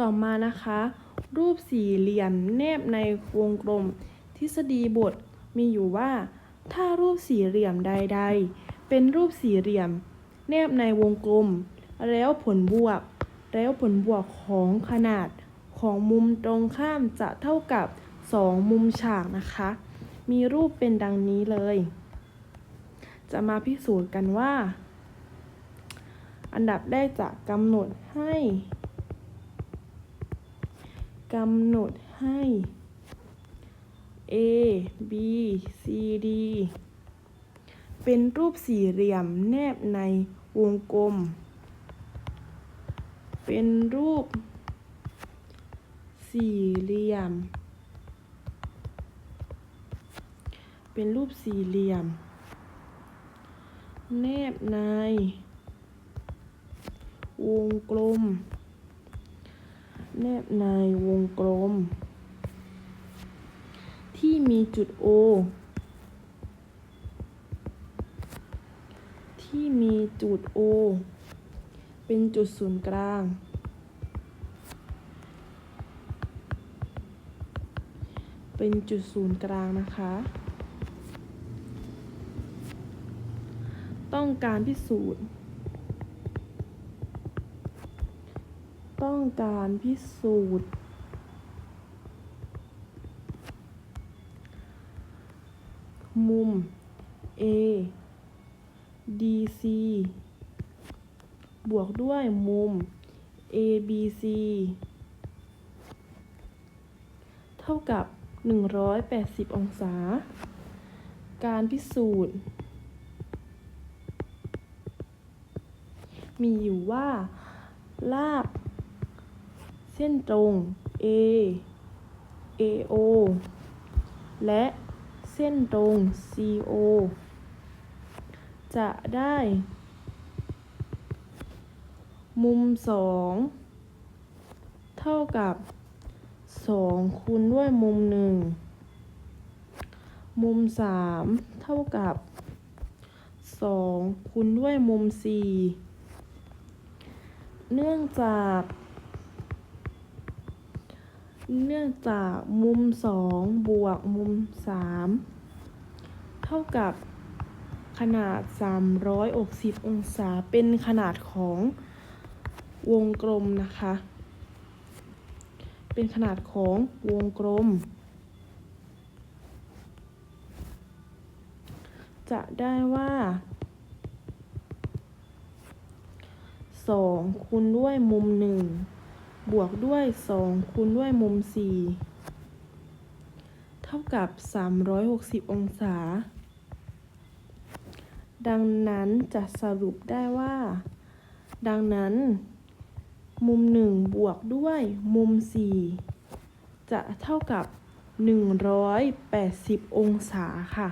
ต่อมานะคะ รูปสี่เหลี่ยมแนบในวงกลม ทฤษฎีบทมีอยู่ว่า ถ้ารูปสี่เหลี่ยมใด ๆ เป็นรูปสี่เหลี่ยม แนบในวงกลม แล้วผลบวก แล้วผลบวกของขนาดของมุมตรงข้ามจะเท่ากับ 2 มุมฉากนะคะ มีรูปเป็นดังนี้เลย จะมาพิสูจน์กันว่า อันดับแรกจะกำหนดให้ กำหนดให้ A B C D เป็นรูปสี่เหลี่ยมแนบในวงกลม เป็นรูป สี่เหลี่ยม เป็นรูปสี่เหลี่ยม แนบใน วงกลม แนบในวงกลม ที่มีจุด O ที่มีจุด O เป็นจุดศูนย์กลาง เป็นจุดศูนย์กลางนะคะ ต้องการพิสูจน์ ต้องการพิสูจน์ มุม A DC บวกด้วยมุม ABC เท่ากับ 180 องศา การพิสูจน์ มีอยู่ว่า ลาก เส้นตรง A AO และเส้นตรง CO จะได้ มุมสองเท่ากับสองคูณด้วยมุมหนึ่งมุมสามเท่ากับสองคูณด้วยมุมสี่เนื่องจาก เนื่องจากมุมสองบวกมุมสามเท่ากับขนาด 360 องศาเป็นขนาดของวงกลมนะคะ เป็นขนาดของวงกลม จะได้ว่า2คูณด้วยมุม1 บวกด้วย 2 คูณด้วยมุม 4 เท่ากับ 360 องศา ดังนั้นจะสรุปได้ว่า ดังนั้น มุม 1 บวกด้วยมุม 4 จะเท่ากับ 180 องศาค่ะ